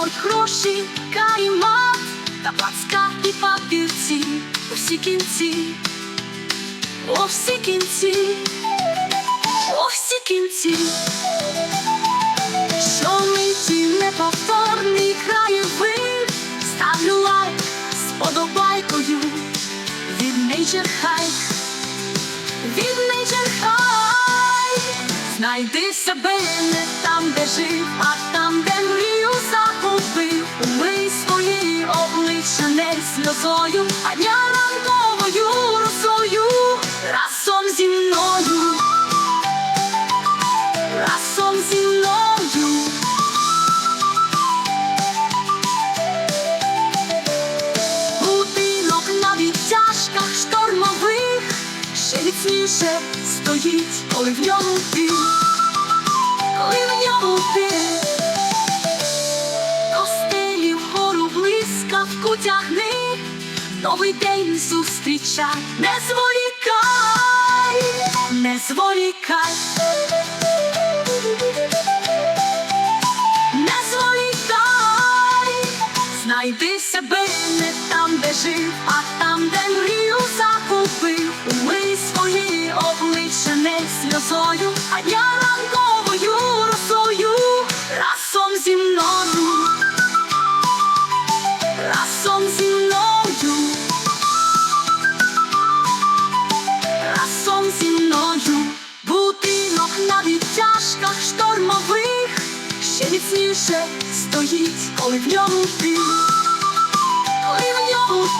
Паспорт, гроші, карімат, та плацка і папірці у всі кінці, у всі кінці, у всі кінці, що ми ті неповторний краєвид, ставлю лайк з подобайкою, від Nature High, від Nature High, знайди себе не там, де жив, а там. Не сльозою, а я ранковою росою разом зі мною, разом зі мною. Будинок на відтяжках штормових ще міцніше стоїть, коли в ньому ти, коли в ньому ти. Блискавку тягни, новий день зустрічай, не зволікай, не зволікай. Не зволікай, знайди себе не там, де жив, а там, де мрію загубив. Умий свої обличчя не сльозою, а я хвилях штормових ще міцніше стоїть, коли в ньому ти, коли в ньому ти.